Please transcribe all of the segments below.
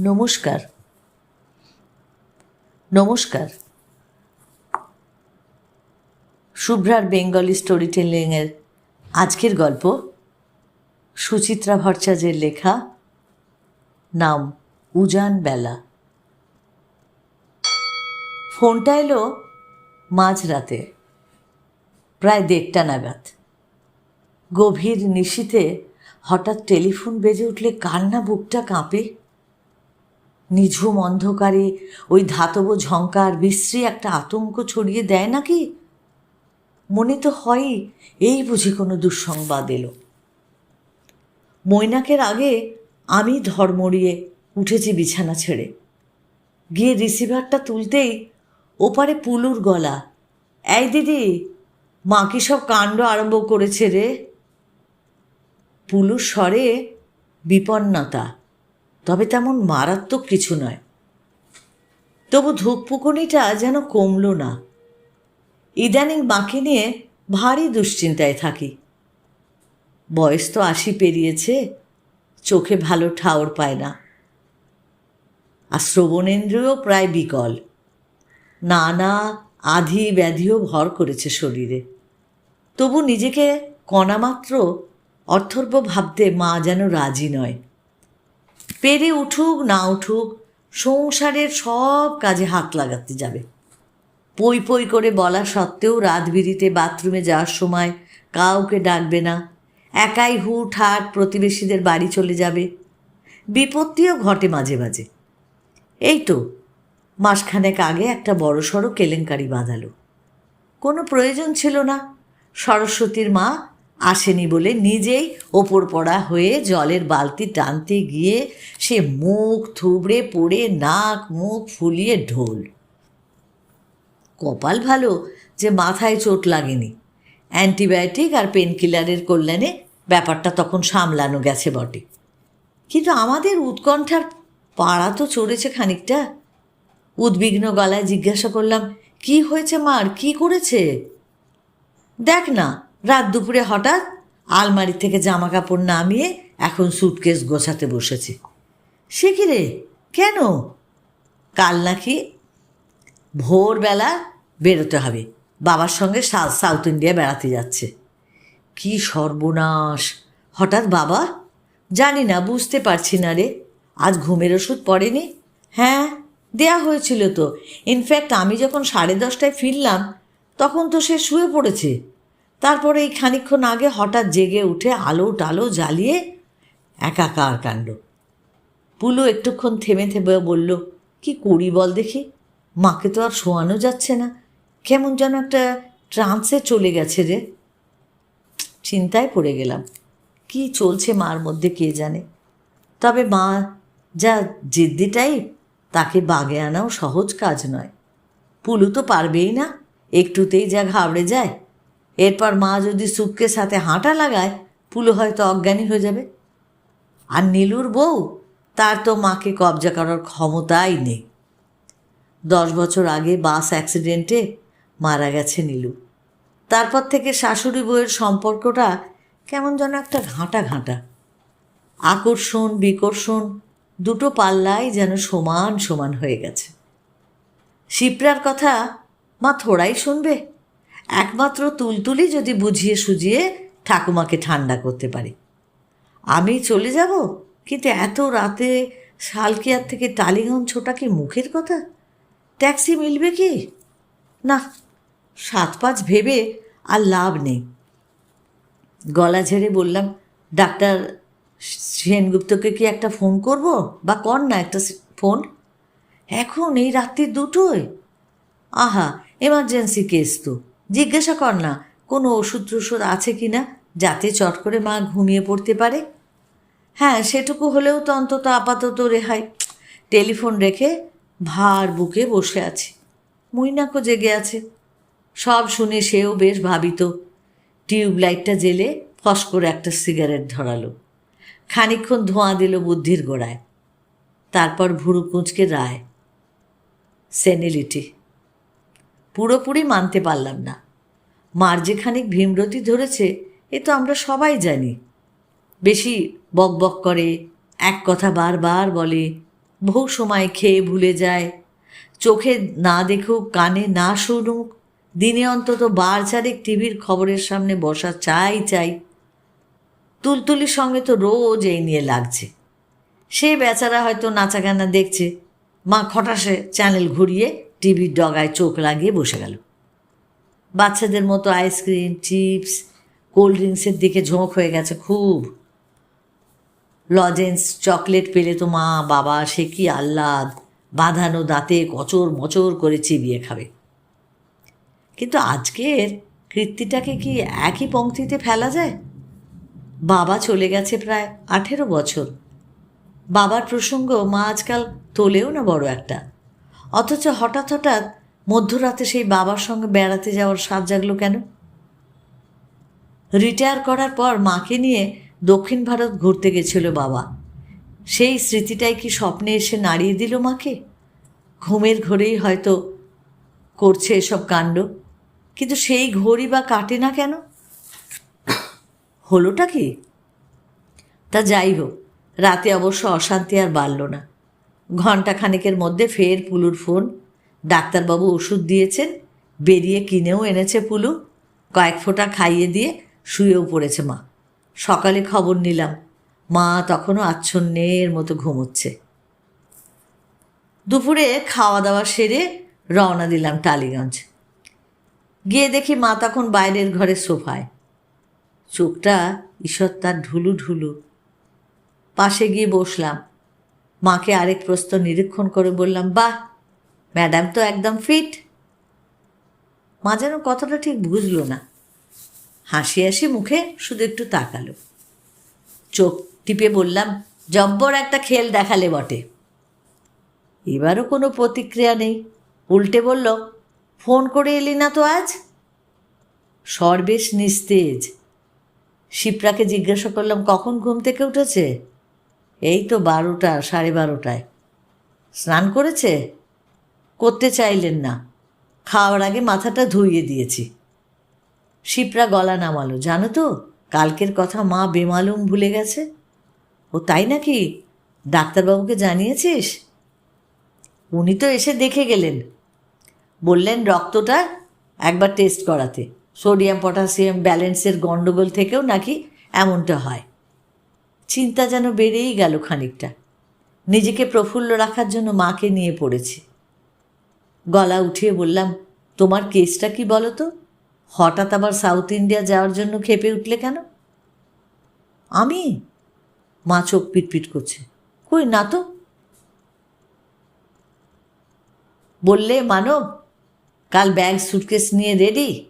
নমস্কার। নমস্কার। শুভ্রার Bengali story টেলিংয়ের আজকের গল্প সুচিত্রা ভট্টাচার্যের লেখা নাম উজান বেলা। ফোনটা এলো মাঝরাতে, প্রায় দেড়টা নাগাদ। গভীর নিশীতে হঠাৎ টেলিফোন বেজে উঠলে কার না বুকটা কাঁপে? নিঝুম অন্ধকারে ওই ধাতব ঝঙ্কার বিশ্রী একটা আতঙ্ক ছড়িয়ে দেয় নাকি? মনে তো হয়ই এই বুঝি কোনো দুঃসংবাদ এলো। মৈনাকের আগে আমি ধর্মড়িয়ে উঠেছি বিছানা ছেড়ে। গিয়ে রিসিভারটা তুলতেই ওপারে পুলুর গলা, এই দিদি, মা কি সব কাণ্ড আরম্ভ করেছে রে? পুলুর স্বরে বিপন্নতা তবে তেমন মারাত্মক কিছু নয়। তবু ধূপপুকুনিটা যেন কমল না। ইদানিং মাকে নিয়ে ভারী দুশ্চিন্তায় থাকি। বয়স তো আশি পেরিয়েছে, চোখে ভালো ঠাওর পায় না। আর শ্রবণেন্দ্রিয় প্রায় বিকল। নানা আধি ব্যাধিও ভর করেছে শরীরে। তবু নিজেকে কণামাত্র অর্থর্ব ভাবতে মা যেন রাজি নয়। পেরে উঠুক, না উঠুক, সংসারের সব কাজে হাত লাগাতে যাবে। পই পই করে বলা সত্ত্বেও রাত বিরিতে বাথরুমে যাওয়ার সময় কাউকে ডাকবে না। একাই হুট হাট প্রতিবেশীদের বাড়ি চলে যাবে। বিপত্তিও ঘটে মাঝে মাঝে। এই তো, মাসখানেক আগে একটা বড়সড় কেলেঙ্কারি বাঁধালো। কোনো প্রয়োজন ছিল না। সরস্বতীর মা আসেনি বলে নিজেই ওপর পড়া হয়ে জলের বালতি টানতে গিয়ে সে মুখ থুবড়ে পড়ে নাক মুখ ফুলিয়ে ঢোল। কপাল ভালো যে মাথায় চোট লাগেনি। অ্যান্টিবায়োটিক আর পেনকিলারের কল্যাণে ব্যাপারটা তখন সামলানো গেছে বটে। কিন্তু আমাদের উৎকণ্ঠার পাড়া তো চড়েছে খানিকটা। উদ্বিগ্ন গলায় জিজ্ঞাসা করলাম, কি হয়েছে মার কি করেছে? দেখ না রাত দুপুরে হঠাৎ আলমারি থেকে জামা কাপড় নামিয়ে এখন সুটকেস গোছাতে বসেছে। সে কি রে? কেন? কাল নাকি ভোরবেলা বেরোতে হবে। বাবার সঙ্গে সাউথ ইন্ডিয়া বেড়াতে যাচ্ছে। কি সর্বনাশ। হঠাৎ বাবা? জানি না, বুঝতে পারছি না রে। আজ ঘুমের ওষুধ পড়েনি। হ্যাঁ দেয়া হয়েছিল তো। ইনফ্যাক্ট আমি যখন সাড়ে দশটায় ফিরলাম, তখন তো সে শুয়ে পড়েছে। তারপরে এই খানিকক্ষণ আগে হঠাৎ জেগে উঠে আলো টালো জ্বালিয়ে একাকার কাণ্ড। পুলু একটুক্ষণ থেমে থেমে বলল, কি করি বল দেখি? মাকে তো আর শোয়ানো যাচ্ছে না। কেমন যেন একটা ট্রান্সে চলে গেছে রে। চিন্তায় পড়ে গেলাম, কি চলছে মার মধ্যে কে জানে? তবে মা যা জিদ্দি টাইপ, তাকে বাগে আনাও সহজ কাজ নয়। পুলু তো পারবেই না, একটুতেই যা ঘাবড়ে যায় এরপর মা যদি সুপকে সাথে হাঁটা লাগায়, পুলো হয়তো অজ্ঞানী হয়ে যাবে। আর নীলুর বউ, তার তো মাকে কবজা করার ক্ষমতাই নেই। দশ বছর আগে বাস অ্যাক্সিডেন্টে মারা গেছে নীলু। তারপর থেকে শাশুড়ি বউয়ের সম্পর্কটা কেমন যেন একটা ঘাঁটা ঘাঁটা। আকর্ষণ, বিকর্ষণ, দুটো পাল্লাই যেন সমান সমান হয়ে গেছে। শিপ্রার কথা মা থোড়াই শুনবে। একমাত্র তুলতুলি যদি বুঝিয়ে সুঝিয়ে ঠাকুমাকে ঠান্ডা করতে পারে। আমি চলে যাব? কিন্তু এত রাতে শালকিয়ার থেকে টালিগঞ্জ ছোটা কি মুখের কথা? ট্যাক্সি মিলবে কি? না, সাত পাঁচ ভেবে আর লাভ নেই। গলা ঝেড়ে বললাম, ডাক্তার সেনগুপ্তকে কি একটা ফোন করব? বা কর না একটা ফোন। এখন এই রাত্রি দুটোয়? আহা এমার্জেন্সি কেস তো। জিজ্ঞাসা কর না, কোনো ওষুধ টষুধ আছে কি না, যাতে চট করে মা ঘুমিয়ে পড়তে পারে? হ্যাঁ সেটুকু হলেও তো অন্তত আপাতত রেহাই। টেলিফোন রেখে ভার বুকে বসে আছি। মৈনাকও জেগে আছে। সব শুনে সেও বেশ ভাবিত। টিউব লাইটটা জেলে ফস করে একটা সিগারেট ধরালো। খানিকক্ষণ ধোঁয়া দিল বুদ্ধির গোড়ায়। তারপর ভুরু কুঁচকে রায়, সেনিলিটি। পুরোপুরি মানতে পারলাম না। মার যেখানে ভীমরতি ধরেছে, এ তো আমরা সবাই জানি। বেশি বক বক করে, এক কথা বারবার বলে, বহু সময় খেয়ে ভুলে যায়। চোখে না দেখুক, কানে না শুনুক, দিনে অন্তত বার চারেক টিভির খবরের সামনে বসা চাই চাই। তুলতুলির সঙ্গে তো রোজ এই নিয়ে লাগছে। সে বেচারা হয়তো নাচা গানা দেখছে। মা খটাসে চ্যানেল ঘুরিয়ে টিভির ডগায় চোখ লাগিয়ে বসে গেল। বাচ্চাদের মতো আইসক্রিম চিপস কোল্ড ড্রিঙ্কসের দিকে ঝোঁক হয়ে গেছে খুব। লজেন্স চকলেট পেলে তো মা, বাবা, সে কি আহ্লাদ। বাঁধানো দাঁতে কচর মচর করে চিবিয়ে খাবে। কিন্তু আজকের কৃত্তিটাকে কি একই পংক্তিতে ফেলা যায়? বাবা চলে গেছে প্রায় আঠেরো বছর। বাবার প্রসঙ্গ মা আজকাল তোলেও না বড় একটা। অথচ হঠাৎ হঠাৎ মধ্যরাতে সেই বাবার সঙ্গে বেড়াতে যাওয়ার সাজ জাগলো কেন? রিটায়ার করার পর মাকে নিয়ে দক্ষিণ ভারত ঘুরতে গেছিল বাবা। সেই স্মৃতিটাই কি স্বপ্নে এসে নাড়িয়ে দিল মাকে? ঘুমের ঘোরেই হয়তো করছে এসব কাণ্ড। কিন্তু সেই ঘড়ি বা কাটে না কেন? হলোটা কি? তা যাই হোক, রাতে অবশ্য অশান্তি আর বাড়ল না। ঘণ্টা খানেকের মধ্যে ফের পুলুর ফোন। ডাক্তারবাবু ওষুধ দিয়েছেন, বেরিয়ে কিনেও এনেছে পুলু। কয়েক ফোঁটা খাইয়ে দিয়ে শুয়েও পড়েছে মা। সকালে খবর নিলাম, মা তখনও আচ্ছন্নের মতো ঘুমোচ্ছে। দুপুরে খাওয়া দাওয়া সেরে রওনা দিলাম টালিগঞ্জ। গিয়ে দেখি মা তখন বাইরের ঘরে সোফায়। চোখটা ঈশ্বর তার ঢুলু ঢুলু। পাশে গিয়ে বসলাম। মাকে আরেক প্রস্ত নিরীক্ষণ করে বললাম, বাহ, ম্যাডাম তো একদম ফিট। মা যেন কথাটা ঠিক বুঝলো না। হাসি হাসি মুখে শুধু একটু তাকালো। চোখ টিপে বললাম, জব্বর একটা খেল দেখালে বটে। এবারও কোনো প্রতিক্রিয়া নেই। উল্টে বলল, ফোন করে এলি না তো আজ? স্বর বেশ নিস্তেজ। শিপ্রাকে জিজ্ঞাসা করলাম, কখন ঘুম থেকে উঠেছে? এই তো বারোটা, সাড়ে বারোটায়। স্নান করেছে? করতে চাইলেন না। খাওয়ার আগে মাথাটা ধুইয়ে দিয়েছি। শিপ্রা গলা নামালো। জানো তো, কালকের কথা মা বেমালুম ভুলে গেছে। ও তাই নাকি? ডাক্তারবাবুকে জানিয়েছিস? উনি তো এসে দেখে গেলেন। বললেন, রক্তটা একবার টেস্ট করাতে। সোডিয়াম পটাশিয়াম ব্যালেন্সের গণ্ডগোল থেকেও নাকি এমনটা হয়। চিন্তা যেন বেড়েই গেল খানিকটা। নিজেকে প্রফুল্ল রাখার জন্য মাকে নিয়ে পড়েছি। গলা উঠিয়ে বললাম, তোমার কেসটা কি বলো তো হঠাৎ আবার সাউথ ইন্ডিয়া যাওয়ার জন্য খেপে উঠলে কেন? আমি? মা চোখ পিটপিট করছে। কই, না তো। বললে মানব কাল ব্যাগ, সুটকেস নিয়ে রেডি?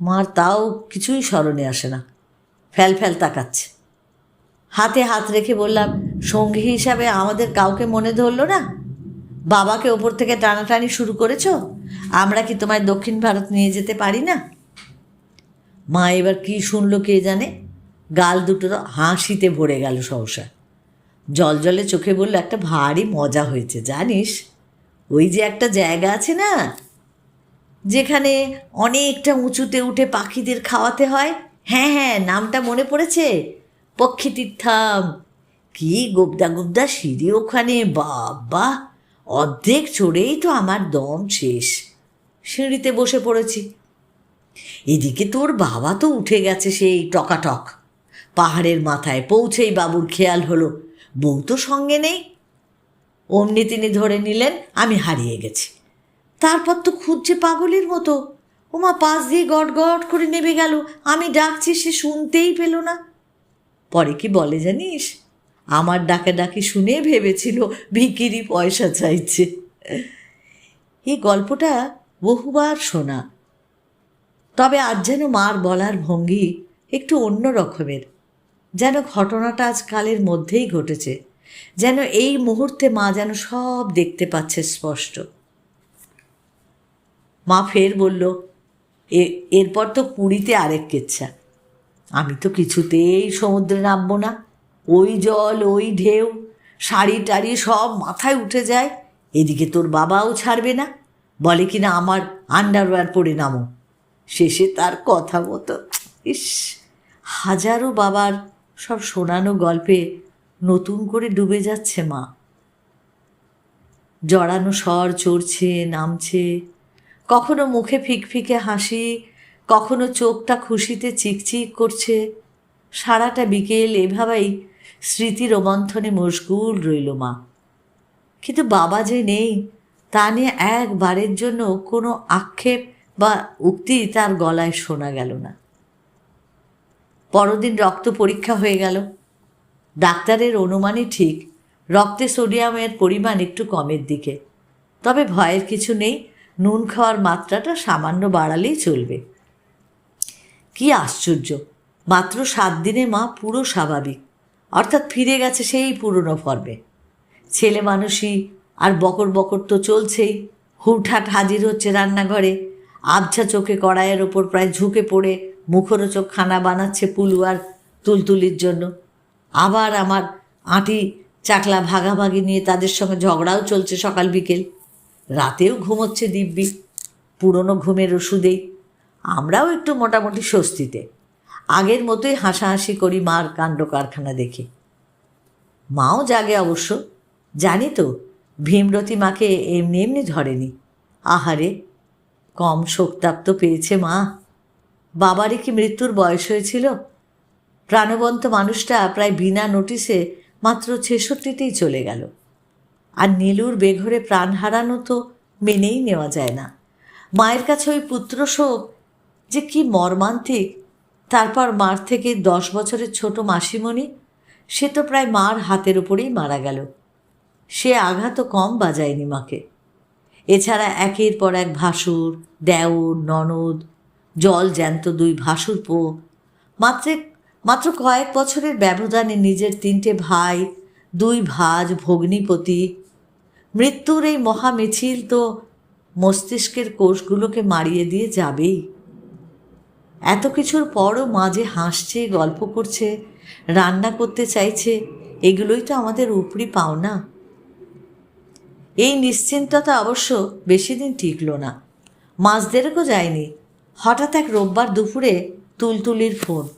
মার তাও কিছুই স্মরণে আসে না। ফ্যাল ফ্যাল তাকাচ্ছে। হাতে হাত রেখে বললাম, সঙ্গী হিসাবে আমাদের কাউকে মনে ধরলো না? বাবাকে ওপর থেকে টানাটানি শুরু করেছ? আমরা কি তোমায় দক্ষিণ ভারত নিয়ে যেতে পারি না? মা এবার কি শুনলো কে জানে? গাল দুটো হাসিতে ভরে গেল সহসা। জল জলে চোখে বলল, একটা ভারী মজা হয়েছে, জানিস? ওই যে একটা জায়গা আছে না, যেখানে অনেকটা উঁচুতে উঠে পাখিদের খাওয়াতে হয়? হ্যাঁ হ্যাঁ নামটা মনে পড়েছে। পক্ষী তীর্থাম কি গোবদা গোবদা সিঁড়ি ওখানে, বাবা! অর্ধেক চড়েই তো আমার দম শেষ। সিঁড়িতে বসে পড়েছি। এদিকে তোর বাবা তো উঠে গেছে সেই টকাটক। পাহাড়ের মাথায় পৌঁছেই বাবুর খেয়াল হলো। বউ তো সঙ্গে নেই। অমনি তিনি ধরে নিলেন, আমি হারিয়ে গেছি। তারপর তো খুঁজছে পাগলের মতো। ওমা পাশ দিয়ে গট গট করে নেমে গেল। আমি ডাকছি, সে শুনতেই পেল না। পরে কি বলে জানিস? আমার ডাকা ডাকি শুনে ভেবেছিল ভিকিরি পয়সা চাইছে। এই গল্পটা বহুবার শোনা। তবে আজ যেন মার বলার ভঙ্গি একটু অন্য রকমের। যেন ঘটনাটা আজ কালের মধ্যেই ঘটেছে। যেন এই মুহূর্তে মা যেন সব দেখতে পাচ্ছে স্পষ্ট। মা ফের বলল, "এ- এরপর তো পুরীতে আরেক কেচ্ছা। আমি তো কিছুতেই সমুদ্রে নামবো না। ওই জল, ওই ঢেউ, শাড়ি টাড়ি সব মাথায় উঠে যায়। এদিকে তোর বাবাও ছাড়বে না। বলে কি না আমার আন্ডারওয়্যার পরে নামো। শেষে তার কথা মতো, ইস, হাজারো বাবার সব শোনানো গল্পে নতুন করে ডুবে যাচ্ছে মা। জড়ানো স্বর চড়ছে, নামছে, কখনো মুখে ফিকফিকে হাসি কখনো চোখটা খুশিতে চিকচিক করছে। সারাটা বিকেল এভাবেই স্মৃতি রোমন্থনে মশগুল রইল মা। কিন্তু বাবা যে নেই, তা নিয়ে একবারের জন্য কোনো আক্ষেপ বা উক্তি তার গলায় শোনা গেল না। পরদিন রক্ত পরীক্ষা হয়ে গেল। ডাক্তারের অনুমানই ঠিক, রক্তে সোডিয়ামের পরিমাণ একটু কমের দিকে। তবে ভয়ের কিছু নেই, নুন খাওয়ার মাত্রাটা সামান্য বাড়ালেই চলবে। কি আশ্চর্য। মাত্র সাত দিনে মা পুরো স্বাভাবিক। অর্থাৎ ফিরে গেছে সেই পুরনো ফর্মে ছেলে মানুষই আর বকর বকর তো চলছেই। হুটহাট হাজির হচ্ছে রান্নাঘরে। আবছা চোখে কড়াইয়ের ওপর প্রায় ঝুঁকে পড়ে মুখরোচক খানা বানাচ্ছে পুলু আর তুলতুলির জন্য। আবার আমার আঁটি চাকলা ভাগাভাগি নিয়ে তাদের সঙ্গে ঝগড়াও চলছে সকাল বিকেল। রাতেও ঘুমোচ্ছে দিব্যি। পুরনো ঘুমের ওষুধেই আমরাও একটু মোটামুটি স্বস্তিতে। আগের মতোই হাসাহাসি করি মার কাণ্ড কারখানা দেখে। মাও জাগে অবশ্য। জানি তো, ভীমরতি মাকে এমনি এমনি ধরেনি। আহারে, কম শোকতাপ্ত পেয়েছে মা। বাবারই কি মৃত্যুর বয়স হয়েছিল? প্রাণবন্ত মানুষটা প্রায় বিনা নোটিসে মাত্র ছেষট্টিতেই চলে গেল। আর নীলুর বেঘরে প্রাণ হারানো তো মেনেই নেওয়া যায় না। মায়ের কাছে ওই পুত্র শোক যে কি মর্মান্তিক। তারপর মার থেকে দশ বছরের ছোট মাসিমণি, সে তো প্রায় মার হাতের উপরেই মারা গেল। সে আঘাতও কম বাজায়নি মাকে। এছাড়া একের পর এক ভাসুর, দেওর, ননদ, জল জ্যান্ত দুই ভাসুর পো মাত্র মাত্র কয়েক বছরের ব্যবধানে নিজের তিনটে ভাই, দুই ভাজ ভগ্নিপতি। মৃত্যুর এই মহামিছিল তো মস্তিষ্কের কোষগুলোকে মারিয়ে দিয়ে যাবেই। এত কিছুর পরও মাঝে হাসছে, গল্প করছে, রান্না করতে চাইছে, এগুলোই তো আমাদের উপরি পাওনা। এই নিশ্চিন্ততা অবশ্য বেশি দিন টিকল না। মাস দেড়েকও যায়নি। হঠাৎ এক রোববার দুপুরে তুলতুলির ফোন।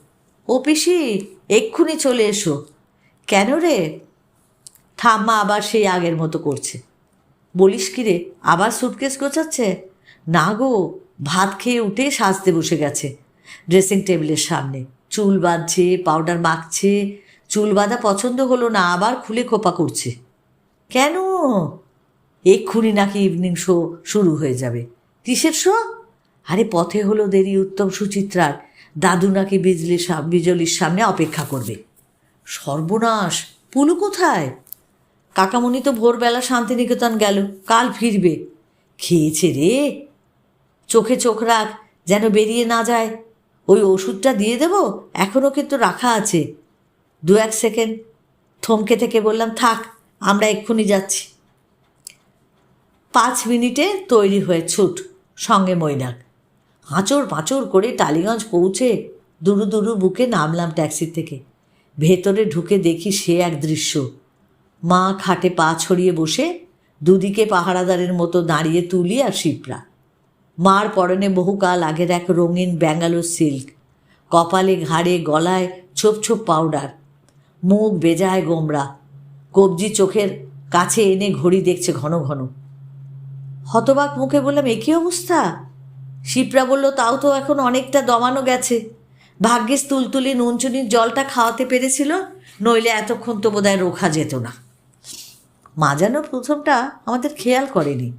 ও পিসি, এক্ষুনি চলে এসো। কেন রে? ঠাম্মা আবার সেই আগের মতো করছে। বলিস কি রে, আবার সুটকেস গোছাচ্ছে? না গো, ভাত খেয়ে উঠে সাজতে বসে গেছে। ড্রেসিং টেবিলের সামনে। চুল বাঁধছে পাউডার মাখছে। চুল বাঁধা পছন্দ হলো না, আবার খুলে খোপা করছে। কেন? এক্ষুনি নাকি ইভিনিং শো শুরু হয়ে যাবে। কিসের শো আরে, পথে হলো দেরি, উত্তম সুচিত্রার। দাদু নাকি বিজলির সা- বিজলির সামনে অপেক্ষা করবে। সর্বনাশ! পুলু কোথায়? কাকামণি তো ভোরবেলা শান্তিনিকেতন গেল, কাল ফিরবে। খেয়েছে রে। চোখে চোখ রাখ, যেন বেরিয়ে না যায়। ওই ওষুধটা দিয়ে দেবো, এখনও কিন্তু রাখা আছে। দু এক সেকেন্ড। থমকে থেকে বললাম, থাক, আমরা এক্ষুনি যাচ্ছি। পাঁচ মিনিটে তৈরি হয়ে ছুট, সঙ্গে মৈনাক। হাঁচড় পাঁচড় করে টালিগঞ্জ পৌঁছে দুরু দুরু বুকে নামলাম ট্যাক্সি থেকে। ভেতরে ঢুকে দেখি সে এক দৃশ্য। মা খাটে পা ছড়িয়ে বসে, দুদিকে পাহারাদারের মতো দাঁড়িয়ে তুলি আর শিপ্রা। মার পরনে বহুকাল আগের এক রঙিন ব্যাঙ্গালোর সিল্ক। কপালে ঘাড়ে, গলায় ছোপ ছোপ পাউডার। মুখ বেজায় গোমরা। কবজি চোখের কাছে এনে ঘড়ি দেখছে ঘন ঘন। হতবাক মুখে বললাম, এ কী অবস্থা? শিপ্রা বলল, তাও তো এখন অনেকটা দমানো গেছে। ভাগ্যিস তুলতুলি নুনচুনির জলটা খাওয়াতে পেরেছিল, নইলে এতক্ষণ তো বোধহয় রোখা যেত না। মা যেন প্রথমটা আমাদের খেয়াল করেনি।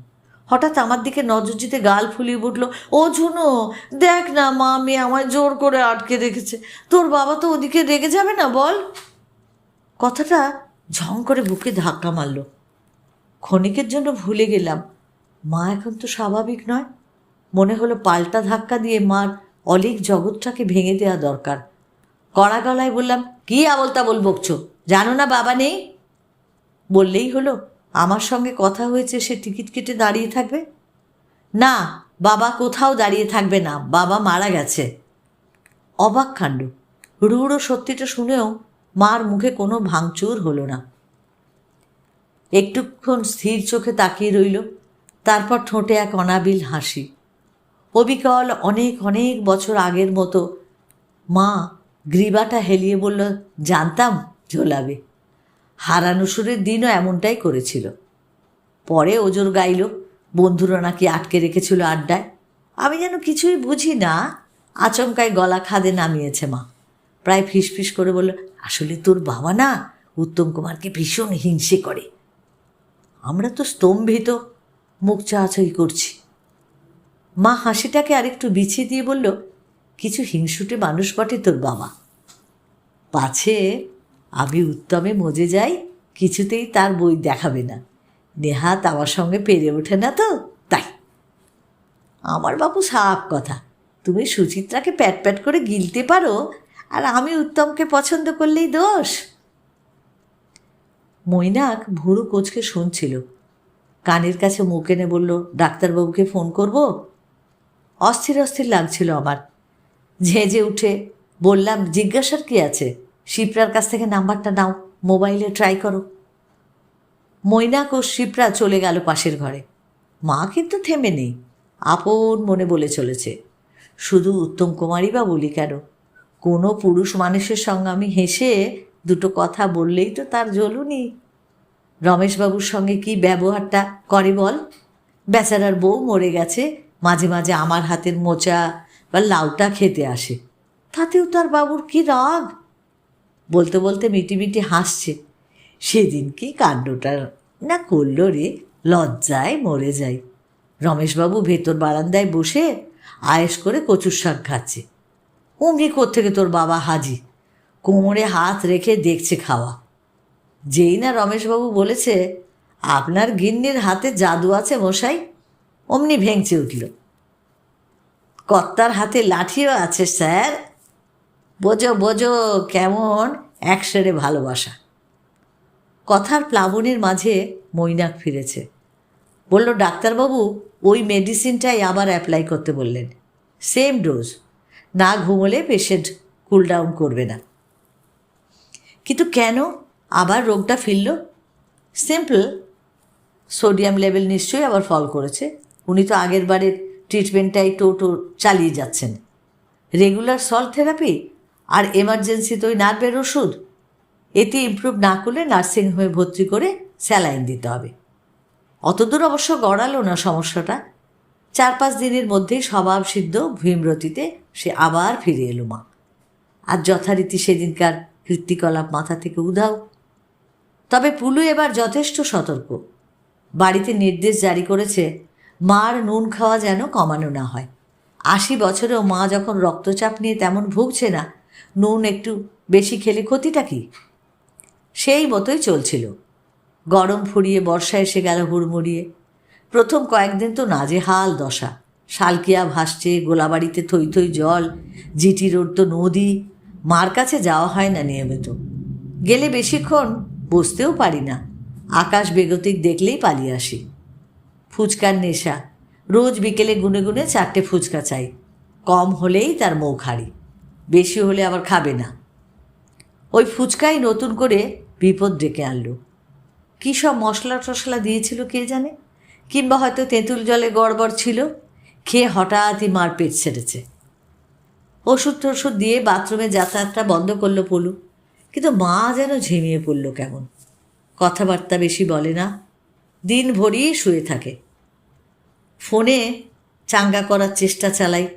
হঠাৎ আমার দিকে নজর দিতে গাল ফুলিয়ে উঠল ও ঝুনো, দেখ না মা, মেয়ে আমায় জোর করে আটকে রেখেছে। তোর বাবা তো ওদিকে রেগে যাবে না, বল। কথাটা ঝং করে বুকে ধাক্কা মারল। ক্ষণিকের জন্য ভুলে গেলাম। মা এখন তো স্বাভাবিক নয়। মনে হলো পাল্টা ধাক্কা দিয়ে মার অলিক জগৎটাকে ভেঙে দেওয়া দরকার। কড়া গলায় বললাম, কি আবল তাবল বকছো? জানো না বাবা নেই? বললেই হলো আমার সঙ্গে কথা হয়েছে, সে টিকিট কেটে দাঁড়িয়ে থাকবে? না, বাবা কোথাও দাঁড়িয়ে থাকবে না, বাবা মারা গেছে। অবাক কাণ্ড। রূঢ় সত্যিটা শুনেও মার মুখে কোনো ভাঙচুর হলো না। একটুক্ষণ স্থির চোখে তাকিয়ে রইল, তারপর ঠোঁটে এক অনাবিল হাসি। অবিকল অনেক অনেক বছর আগের মতো মা গ্রীবাটা হেলিয়ে বলল, জানতাম, ঝোলাবে। হারানো সুরের দিনও এমনটাই করেছিল। পরে ওজোর গাইল, বন্ধুরা নাকি আটকে রেখেছিল আড্ডায়। আমি যেন কিছুই বুঝি না, আচমকায় গলা খাদে নামিয়েছে মা। প্রায় ফিসফিস করে বলল, আসলে তোর বাবা না উত্তম কুমারকে ভীষণ হিংসে করে। আমরা তো স্তম্ভিত, মুখ চাহাচাই করছি। মা হাসিটাকে আরেকটু বিছিয়ে দিয়ে বলল, কিছু হিংসুটে মানুষ বটে তোর বাবা। পাছে আমি উত্তমে মজে যাই, কিছুতেই তার বই দেখাবে না। নেহাত আমার সঙ্গে পেরে ওঠে না তো, তাই। আমার বাবু সাপ কথা, তুমি সুচিত্রাকে প্যাট প্যাট করে গিলতে পারো, আর আমি উত্তমকে পছন্দ করলেই দোষ। মৈনাক ভুরু কোচকে শুনছিল। কানের কাছে মুখ এনে বলল, ডাক্তারবাবুকে ফোন করব? অস্থির অস্থির লাগছিল আমার। ঝেঁঝে উঠে বললাম, জিজ্ঞাসার কি আছে? শিপ্রার কাছ থেকে নাম্বারটা নাও, মোবাইলে ট্রাই করো। মৈনাক ও শিপ্রা চলে গেল পাশের ঘরে। মা কিন্তু থেমে নেই, আপন মনে বলে চলেছে। শুধু উত্তম কুমারই বা বলি কেন? কোনো পুরুষ মানুষের সঙ্গে আমি হেসে দুটো কথা বললেই তো তার জ্বলুনি। রমেশবাবুর সঙ্গে কি ব্যবহারটা করে বল? বেচারার বউ মরে গেছে, মাঝে মাঝে আমার হাতের মোচা বা লাউটা খেতে আসে। তাতেও তার বাবুর কি রাগ? বলতে বলতে মিটি মিটি হাসছে। সেদিন কি কাণ্ডটা না করল রে? লজ্জায় মরে যাই। রমেশবাবু ভেতর বারান্দায় বসে আয়েস করে কচুর শাক খাচ্ছে। অমনি থেকে তোর বাবা হাজি? কোমরে হাত রেখে দেখছে খাওয়া। যেই না রমেশবাবু বলেছে, আপনার গিন্নির হাতে জাদু আছে মশাই? অমনি ভেঙচে উঠল। কর্তার হাতে লাঠিও আছে স্যার। বোঝো বোঝো, কেমন? একসেরে ভালোবাসা। কথার প্লাবনের মাঝে মৈনাক ফিরেছে। বলল, ডাক্তারবাবু, ওই মেডিসিনটাই আবার অ্যাপ্লাই করতে বললেন। সেম ডোজ না ঘুমোলে পেশেন্ট কুল ডাউন করবে না। কিন্তু কেন? আবার রোগটা ফিরল? সিম্পল সোডিয়াম লেভেল নিশ্চয়ই আবার ফল করেছে। উনি তো আগের বারের ট্রিটমেন্টটাই টোটো চালিয়ে যাচ্ছেন। রেগুলার সল্ট থেরাপি আর এমার্জেন্সিতে ওই নার্ভের ওষুধ? এতে ইমপ্রুভ না করলে নার্সিং হোমে ভর্তি করে স্যালাইন দিতে হবে। অতদূর অবশ্য গড়ালো না সমস্যাটা। চার পাঁচ দিনের মধ্যেই স্বভাব সিদ্ধ ভীমরতিতে সে আবার ফিরে এলো মা। আর যথারীতি সেদিনকার কৃত্তিকলাপ মাথা থেকে উধাও। তবে পুলু এবার যথেষ্ট সতর্ক। বাড়িতে নির্দেশ জারি করেছে, মার নুন খাওয়া যেন কমানো না হয়। আশি বছরেও মা যখন রক্তচাপ নিয়ে তেমন ভুগছে না নুন একটু বেশি খেলে ক্ষতিটা কি? সেই মতোই চলছিল। গরম ফুরিয়ে বর্ষা এসে গেল হুড়মুড়িয়ে। প্রথম কয়েকদিন তো নাজেহাল দশা। শালকিয়া ভাসছে, গোলাবাড়িতে থই থই জল, জিটি রোড তো নদী। মার কাছে যাওয়া হয় না নিয়মিত। গেলে বেশিক্ষণ বসতেও পারি না। আকাশ বেগতিক দেখলেই পালিয়ে আসি। ফুচকার নেশা। রোজ বিকেলে গুনে গুনে চারটে ফুচকা চাই। কম হলেই তার মুখ হারি বেশি হলে আবার খাবে না। ওই ফুচকাই নতুন করে বিপদ ডেকে আনলো। কী সব মশলা টশলা দিয়েছিল কে জানে? কিংবা হয়তো তেঁতুল জলে গড়বড় ছিল, খেয়ে হঠাৎই মার পেট ছেড়েছে। ওষুধ টষুধ দিয়ে বাথরুমে যাতায়াতটা বন্ধ করল পলু। কিন্তু মা যেন ঝিমিয়ে পড়ল কেমন। কথাবার্তা বেশি বলে না দিন ভরিয়ে শুয়ে থাকে। ফোনে চাঙ্গা করার চেষ্টা চালাই।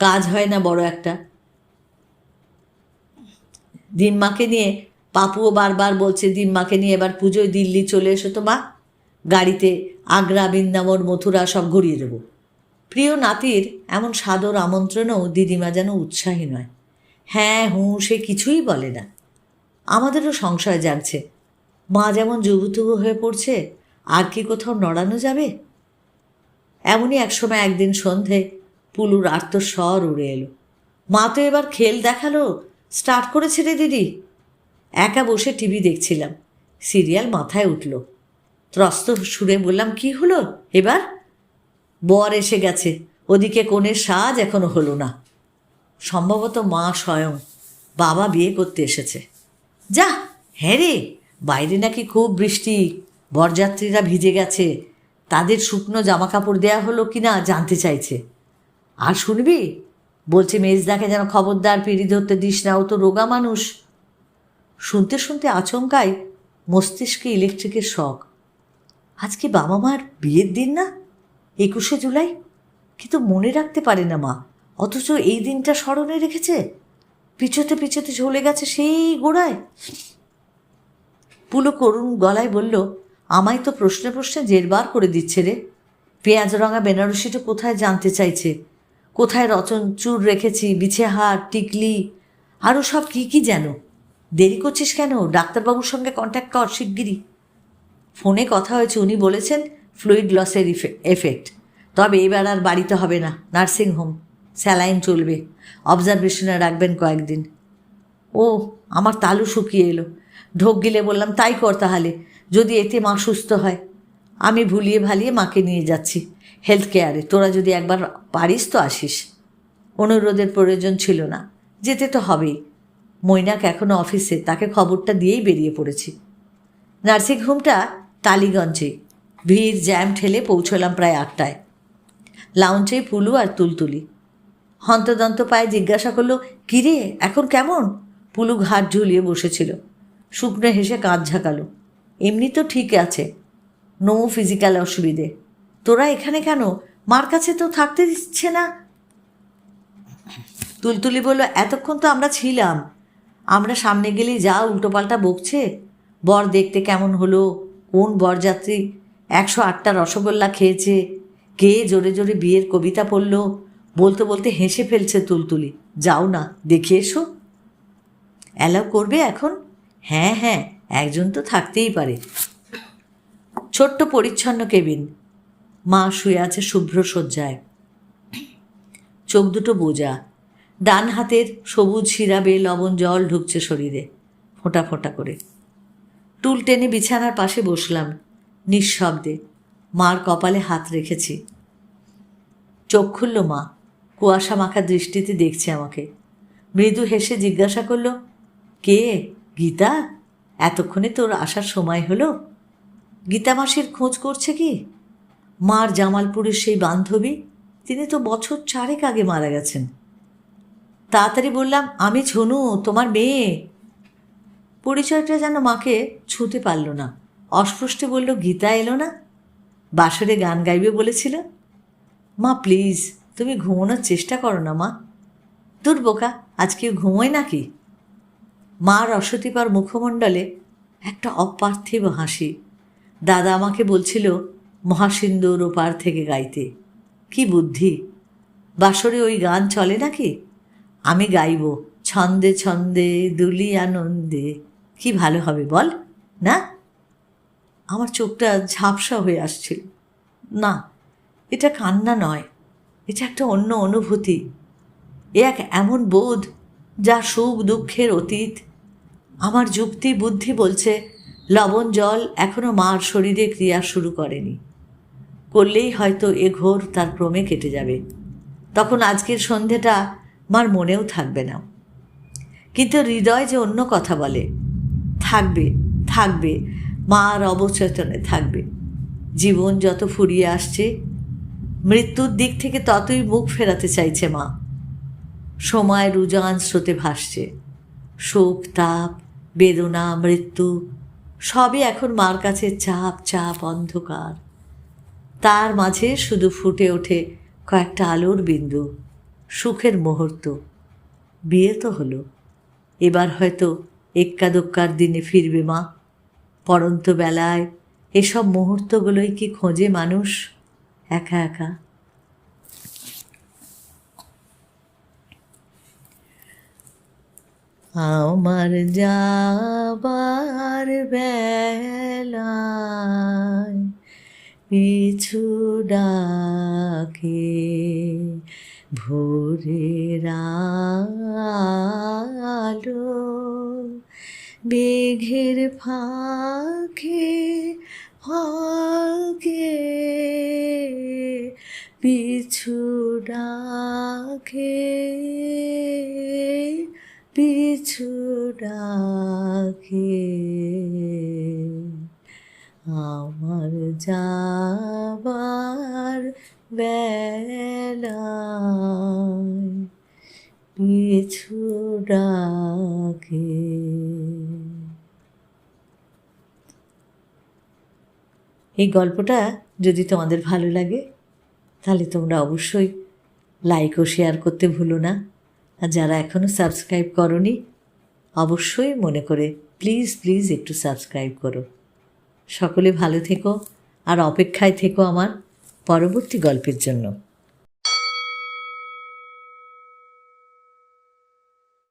কাজ হয় না বড় একটা। দিনমাকে নিয়ে পাপুও বারবার বলছে, দিনমাকে নিয়ে এবার পুজোয় দিল্লি চলে এসো তো মা। গাড়িতে আগ্রা, বৃন্দাবন, মথুরা সব ঘুরিয়ে দেবো। প্রিয় নাতির এমন সাদর আমন্ত্রণেও দিদিমা যেন উৎসাহী নয়। হ্যাঁ হুঁ, সে কিছুই বলে না। আমাদেরও সংশয় জাগছে। মা যেমন জুবুতুবু হয়ে পড়ছে, আর কি কোথাও নড়ানো যাবে? এমনই একসময় একদিন সন্ধে পুলুর আর্তস্বর উড়ে এলো। মা তো এবার খেল দেখাল। স্টার্ট করেছে রে দিদি। একা বসে টিভি দেখছিলাম। সিরিয়াল মাথায় উঠল। ত্রস্ত সুরে বললাম, কি হলো এবার? বর এসে গেছে। ওদিকে কোণের সাজ এখনও হলো না। সম্ভবত মা স্বয়ং বাবা বিয়ে করতে এসেছে। যা হ্যাঁ রে, বাইরে নাকি খুব বৃষ্টি। বরযাত্রীরা ভিজে গেছে। তাদের শুকনো জামা কাপড় দেয়া হলো কি না জানতে চাইছে। আর শুনবি? বলছে মেজদাকে যেন খবরদার পিড়ি ধরতে দিস না, ও তো রোগা মানুষ। শুনতে শুনতে আচমকায় মস্তিষ্কে ইলেকট্রিকের শখ আজকে বাবা মার বিয়ের দিন না? একুশে জুলাই? কিন্তু মনে রাখতে পারে না মা, অথচ এই দিনটা স্মরণে রেখেছে। পিছোতে পিছোতে চলে গেছে সেই গোড়ায়। পুলো করুণ গলায় বলল, আমায় তো প্রশ্নে প্রশ্নে জেরবার করে দিচ্ছে রে। পেঁয়াজ রঙা বেনারসিটা কোথায় জানতে চাইছে? কোথায় রচন, চুর রেখেছি বিছে হার টিকলি আরও সব কী কী যেন? দেরি করছিস কেন? ডাক্তারবাবুর সঙ্গে কন্ট্যাক্ট কর শিগগিরই। ফোনে কথা হয়েছে, উনি বলেছেন ফ্লুইড লসের এফেক্ট তবে এবার আর বাড়িতে হবে না নার্সিং হোম স্যালাইন চলবে। অবজারভেশনে রাখবেন কয়েকদিন। ও, আমার তালু শুকিয়ে এলো। ঢোক গিলে বললাম, তাই কর তাহলে, যদি এতে মা সুস্থ হয়। আমি ভুলিয়ে ভালিয়ে মাকে নিয়ে যাচ্ছি। হেলথ কেয়ারে তোরা যদি একবার পারিস তো আসিস। অনুরোধের প্রয়োজন ছিল না। যেতে তো হবেই। মৈনাক এখনও অফিসে, তাকে খবরটা দিয়েই বেরিয়ে পড়েছি। নার্সিংহোমটা টালিগঞ্জে। ভিড় জ্যাম ঠেলে পৌঁছলাম প্রায় আটটায়। লাউঞ্চে পুলু আর তুলতুলি। হন্তদন্ত পায়ে জিজ্ঞাসা করল, কিরে, এখন কেমন? পুলু ঘাট ঝুলিয়ে বসেছিল। শুকনো হেসে কাঁধ ঝাঁকালো। এমনি তো ঠিক আছে। নো ফিজিক্যাল অসুবিধে। তোরা এখানে কেন? মার কাছে তো থাকতে দিচ্ছে না। তুলতুলি বলল, এতক্ষণ তো আমরা ছিলাম। আমরা সামনে গেলেই যা উল্টোপাল্টা বকছে। বর দেখতে কেমন হলো? কোন বরযাত্রী? একশো আটটা রসগোল্লা খেয়েছে। কে জোরে জোরে বিয়ের কবিতা পড়ল? বলতে বলতে হেসে ফেলছে তুলতুলি। যাও না, দেখে এসো। অ্যালাউ করবে এখন? হ্যাঁ হ্যাঁ একজন তো থাকতেই পারে। ছোট্ট পরিচ্ছন্ন কেবিন। মা শুয়ে আছে শুভ্র শয্যায়। চোখ দুটো বোজা ডান হাতের সবুজ শিরাবে লবণ জল ঢুকছে শরীরে, ফোঁটা ফোঁটা করে। টুল টেনে বিছানার পাশে বসলাম, নিঃশব্দে। মার কপালে হাত রেখেছি। চোখ খুলল মা, কুয়াশা মাখা দৃষ্টিতে দেখছে আমাকে। মৃদু হেসে জিজ্ঞাসা করল, কে? গীতা? এতক্ষণে তোর আসার সময় হলো? গীতা মাসির খোঁজ করছে কি? মার জামালপুরের সেই বান্ধবী, তিনি তো বছর চারেক আগে মারা গেছেন। তাড়াতাড়ি বললাম, আমি ঝনু, তোমার মেয়ে। পরিচয়টা যেন মাকে ছুঁতে পারল না। অস্পষ্টে বলল, গীতা এলো না? বাসরে গান গাইবে বলেছিল। মা, প্লিজ, তুমি ঘুমানোর চেষ্টা করো না, মা। দূর বোকা আজকে ঘুমোয় নাকি? মার অসতিপার মুখমণ্ডলে একটা অপার্থিব হাসি। দাদা আমাকে বলছিল মহাসিন্দুর ওপার থেকে গাইতে। কি বুদ্ধি? বাসরে ওই গান চলে নাকি? আমি গাইব, ছন্দে ছন্দে, দুলি আনন্দে। কি ভালো হবে বল, না? আমার চোখটা ঝাপসা হয়ে আসছিল না, এটা কান্না নয়, এটা একটা অন্য অনুভূতি। এ এক এমন বোধ যা সুখ দুঃখের অতীত। আমার যুক্তি বুদ্ধি বলছে, লবণ জল এখনও মার শরীরে ক্রিয়া শুরু করেনি। করলেই হয়তো এ ঘোর তার ক্রমে কেটে যাবে। তখন আজকের সন্ধেটা মার মনেও থাকবে না। কিন্তু হৃদয় যে অন্য কথা বলে, থাকবে থাকবে, মার অবচেতনে থাকবে। জীবন যত ফুরিয়ে আসছে, মৃত্যুর দিক থেকে ততই মুখ ফেরাতে চাইছে মা। সময় রুজান স্রোতে ভাসছে। শোক, তাপ, বেদনা, মৃত্যু, সবই এখন মার কাছে চাপ চাপ, অন্ধকার। তার মাঝে শুধু ফুটে ওঠে কয়েকটা আলোর বিন্দু, সুখের মুহূর্ত। বিয়ে তো হলো। এবার হয়তো এক্কা দোক্কার দিনে ফিরবে মা। পরন্ত বেলায় এসব মুহূর্তগুলোই কি খোঁজে মানুষ? একা একা। আমার যাবার বেলায় পিছু ডাকে ভোরের আলো। মেঘের ফাঁকে ফাঁকে পিছু ডাকে পিছু ডাকে। আমার যাবার বেলায় পিছু ডাকে। এই গল্পটা যদি তোমাদের ভালো লাগে, তাহলে তোমরা অবশ্যই লাইক ও শেয়ার করতে ভুলো না। আর যারা এখনও সাবস্ক্রাইব করনি, অবশ্যই মনে করে প্লিজ প্লিজ একটু সাবস্ক্রাইব করো। সকলে ভালো থেকো আর অপেক্ষায় থেকো আমার পরবর্তী গল্পের জন্য।